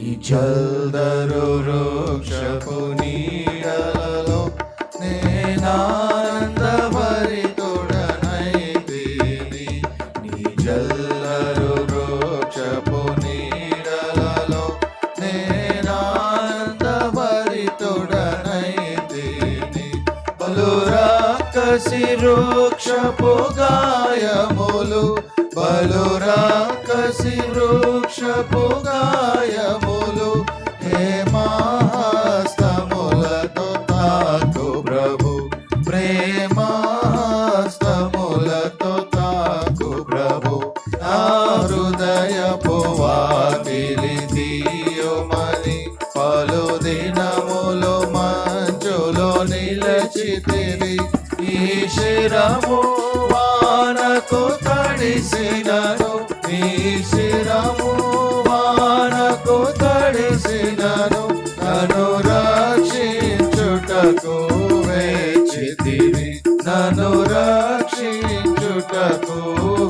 జల్దరు చల్దరు వృక్షపు నీడలలో నేనానంద భరితుడనైతిని నీ జల్దరు వృక్షపు నీడలలో నేనానంద భరితుడనైతిని బలురాకసి వృక్షపు గాయములు. బలురాకసి వృక్షపు గాయ నిలచితివి ఈ శిరము వానకు తడిసినను. ఈ శిరము వానకు తడిసినను. నను రక్షించుటకు వేచితివి నను రక్షించుటకు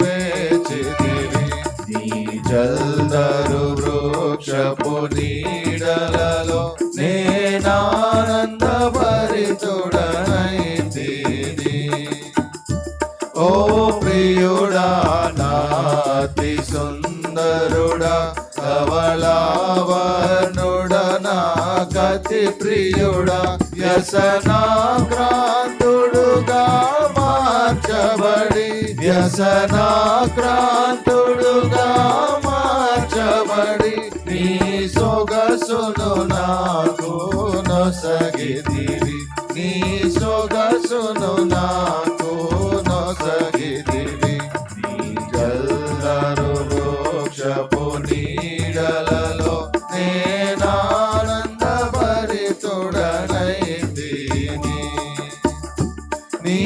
వేచితివి నీ జల్దరు వృక్షపు నీడలలో భరితుడనైతిని ఓ ప్రియుడా నాతి సుందరుడా కవలావనుడా నా గతి ప్రియుడా వ్యసనాక్రాంతుడుగా మార్చబడి వ్యసనాక్రాంతుడుగా మార్చబడి నీ సొగసును నాకు నొసగిదివి నీ సొగసును నాకు నొసగిదివి జల్లరు వృక్షపు నీడలలో నేనానంద భరితుడనైతిని నీ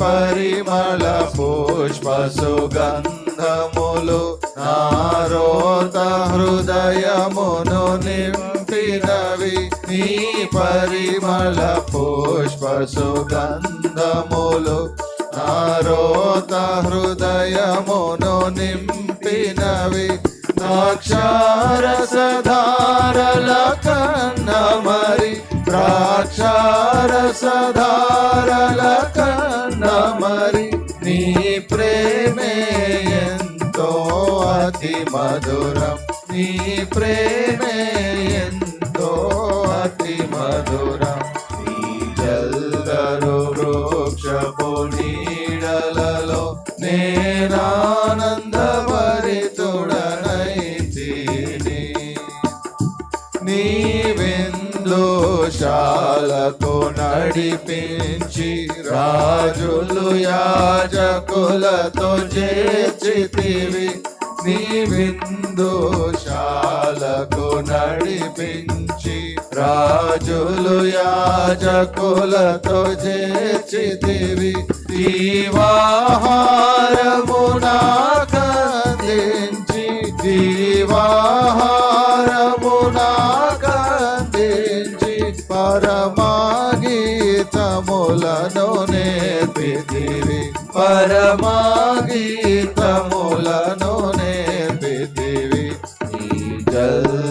పరిమళ పుష్ప సుగంధములు నారోత హృదయమును నింపినవి నీ పరిమళ పుష్ప సుగంధములు నారోత హృదయమును నింపినవి. ద్రాక్షారసధారల కన్న మరి ద్రాక్షారసధారల కన్న మరి నీ ప్రేమే ఎంతో అతి మధురం. నీ ప్రేమే ఎంతో అతి మధురం. నీ జల్దరు వృక్షపు నీడలలో నేనానంద భరితుడనైతిని నీ విందుశాలకు నడిపించి రాజులు యాజకులతో చేర్చితివి. నీ విందుశాలకు నడిపించి రాజులు యాజకులతో చేర్చితివి. జీవాహారమునా కందించి జీవాహారమునా కందించి పరమాగీతములను నేర్పితివి. పరమాగీతములను girl.